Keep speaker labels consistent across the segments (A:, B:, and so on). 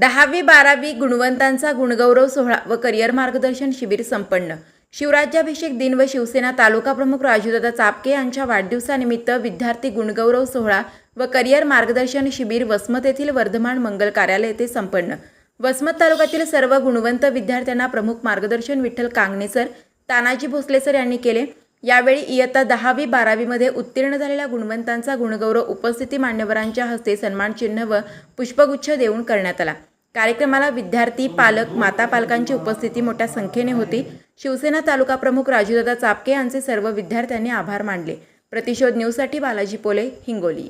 A: दहावी बारावी गुणवंतांचा गुणगौरव सोहळा व करिअर मार्गदर्शन शिबिर संपन्न. शिवराज्याभिषेक दिन व शिवसेना तालुका प्रमुख राजूदादा चापके यांच्या वाढदिवसानिमित्त विद्यार्थी गुणगौरव सोहळा व करिअर मार्गदर्शन शिबिर वसमत येथील वर्धमान मंगल कार्यालय येथे संपन्न. वसमत तालुक्यातील सर्व गुणवंत विद्यार्थ्यांना प्रमुख मार्गदर्शन विठ्ठल कांगणे सर तानाजी भोसले सर यांनी केले. यावेळी इयत्ता दहावी बारावीमध्ये उत्तीर्ण झालेल्या गुणवंतांचा गुणगौरव उपस्थिती मान्यवरांच्या हस्ते सन्मान चिन्ह व पुष्पगुच्छ देऊन करण्यात आला. कार्यक्रमाला विद्यार्थी पालक माता पालकांची उपस्थिती मोठ्या संख्येने होती. शिवसेना तालुका प्रमुख राजूदादा चापके यांचे सर्व विद्यार्थ्यांनी आभार मानले. प्रतिशोध न्यूजसाठी बालाजी पोले हिंगोली.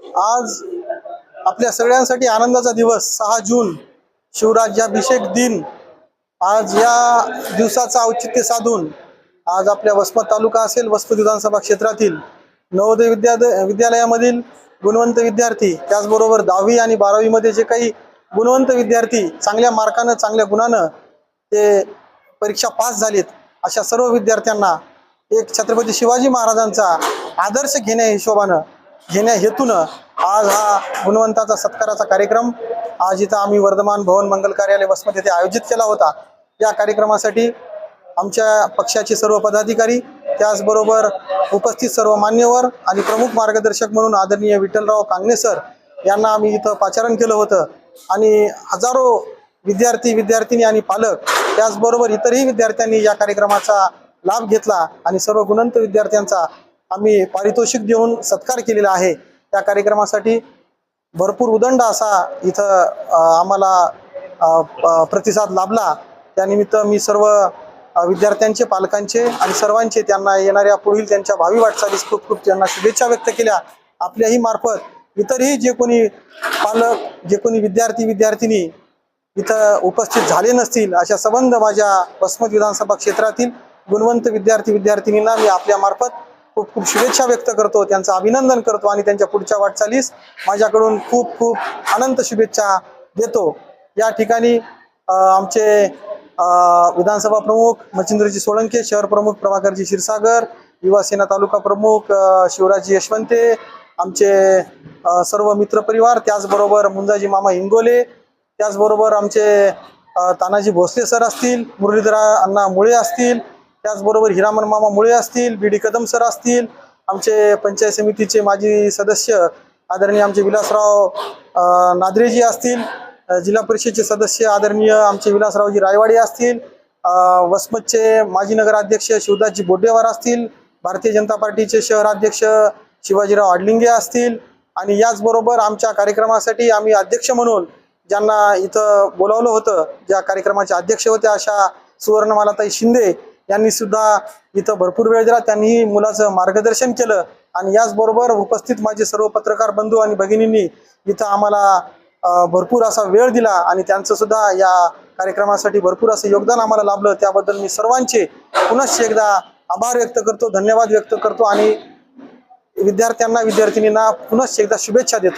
B: आज आपल्या सगळ्यांसाठी आनंदाचा दिवस सहा जून शिवराज्याभिषेक दिन. आज या दिवसाचं औचित्य साधून आज आपल्या वसमत तालुका असेल वसमत विधानसभा क्षेत्रातील नवोदय विद्या विद्यालयामधील गुणवंत विद्यार्थी त्याचबरोबर दहावी आणि बारावीमध्ये जे काही गुणवंत विद्यार्थी चांगल्या मार्कानं चांगल्या गुणानं ते परीक्षा पास झालीत. अशा सर्व विद्यार्थ्यांना एक छत्रपती शिवाजी महाराजांचा आदर्श घेण्या हिशोबानं घेण्या हेतूनं आज हा गुणवंताचा सत्काराचा कार्यक्रम आज इथं आम्ही वर्धमान भवन मंगल कार्यालय वसमत येथे आयोजित केला होता. या कार्यक्रमासाठी आमच्या पक्षाचे सर्व पदाधिकारी त्याचबरोबर उपस्थित सर्व मान्यवर आणि प्रमुख मार्गदर्शक म्हणून आदरणीय विठ्ठलराव कांगणे सर यांना आम्ही इथं पाचारण केलं होतं. आणि हजारो विद्यार्थी विद्यार्थिनी आणि पालक त्याचबरोबर इतरही विद्यार्थ्यांनी या कार्यक्रमाचा लाभ घेतला आणि सर्व गुणवंत विद्यार्थ्यांचा आम्ही पारितोषिक देऊन सत्कार केलेला आहे. त्या कार्यक्रमासाठी भरपूर उदंड असा इथं आम्हाला प्रतिसाद लाभला. त्यानिमित्त मी सर्व विद्यार्थ्यांचे पालकांचे आणि सर्वांचे त्यांना येणाऱ्या पुढील त्यांच्या भावी वाटचालीस खूप खूप त्यांना शुभेच्छा व्यक्त केल्या. आपल्याही मार्फत इतरही जे कोणी पालक जे कोणी विद्यार्थी विद्यार्थिनी इथं उपस्थित झाले नसतील अशा संबंध माझ्या वसमत विधानसभा क्षेत्रातील गुणवंत विद्यार्थी विद्यार्थिनींना मी आपल्यामार्फत खूप खूप शुभेच्छा व्यक्त करतो त्यांचं अभिनंदन करतो आणि त्यांच्या पुढच्या वाटचालीस माझ्याकडून खूप खूप अनंत शुभेच्छा देतो. या ठिकाणी आमचे विधानसभा प्रमुख मच्छिंद्रजी सोळंके शहर प्रमुख प्रभाकरजी क्षीरसागर युवा सेना तालुका प्रमुख शिवराजी यशवंते आमचे सर्व मित्रपरिवार त्याचबरोबर मुंजाजी मामा हिंगोले त्याचबरोबर आमचे तानाजी भोसले सर असतील मुरलीधरा अण्णा मुळे असतील त्याचबरोबर हिरामन मामा मुळे असतील बी डी कदम सर असतील आमचे पंचायत समितीचे माजी सदस्य आदरणीय आमचे विलासराव नादरेजी असतील जिल्हा परिषदेचे सदस्य आदरणीय आमचे विलासरावजी रायवाडे असतील वसमतचे माजी नगराध्यक्ष शिवदासजी बोडेवार असतील भारतीय जनता पार्टीचे शहराध्यक्ष शिवाजीराव आडलिंगे असतील आणि याचबरोबर आमच्या कार्यक्रमासाठी आम्ही अध्यक्ष म्हणून ज्यांना इथं बोलावलं होतं ज्या कार्यक्रमाचे अध्यक्ष होते अशा सुवर्णमालाताई शिंदे यांनी सुद्धा इथं भरपूर वेळ दिला. त्यांनीही मुलाचं मार्गदर्शन केलं आणि याचबरोबर उपस्थित माझे सर्व पत्रकार बंधू आणि भगिनींनी इथं आम्हाला भरपूर असा वेळ दिला आणि त्यांचं सुद्धा या कार्यक्रमासाठी भरपूर असं योगदान आम्हाला लाभलं. त्याबद्दल मी सर्वांचे पुनश्च एकदा आभार व्यक्त करतो धन्यवाद व्यक्त करतो आणि विद्यार्थ्यांना विद्यार्थिनींना पुनश्च एकदा शुभेच्छा देतो.